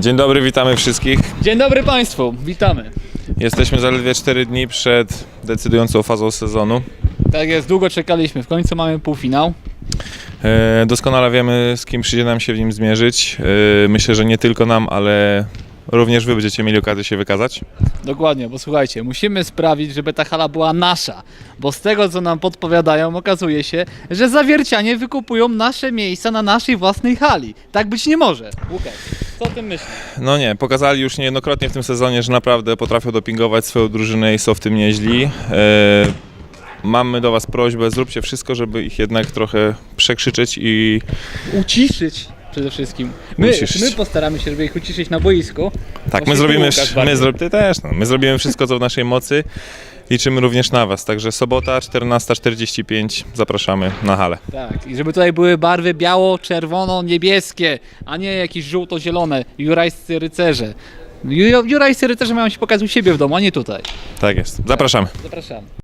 Dzień dobry, witamy wszystkich. Dzień dobry Państwu, witamy. Jesteśmy zaledwie 4 dni przed decydującą fazą sezonu. Tak jest, długo czekaliśmy, w końcu mamy półfinał. E, Doskonale wiemy, z kim przyjdzie nam się w nim zmierzyć. E, Myślę, że nie tylko nam, ale również wy będziecie mieli okazję się wykazać. Dokładnie, bo słuchajcie, musimy sprawić, żeby ta hala była nasza, bo z tego co nam podpowiadają, okazuje się, że zawiercianie wykupują nasze miejsca na naszej własnej hali. Tak być nie może. Łukasz, co o tym myślisz? No nie, pokazali już niejednokrotnie w tym sezonie, że naprawdę potrafią dopingować swoją drużynę i są w tym nieźli. E, Mamy do was prośbę, zróbcie wszystko, żeby ich jednak trochę przekrzyczeć i Uciszyć przede wszystkim. My, my postaramy się, żeby ich uciszyć na boisku. Tak, my zrobimy, my, zro, ty też, no, my zrobimy wszystko, co w naszej mocy. Liczymy również na Was. Także sobota 14.45 zapraszamy na halę. Tak, i żeby tutaj były barwy biało-czerwono-niebieskie, a nie jakieś żółto-zielone, jurajscy rycerze. Ju- Jurajscy rycerze mają się pokazać u siebie w domu, a nie tutaj. Tak jest. Zapraszamy. Zapraszamy.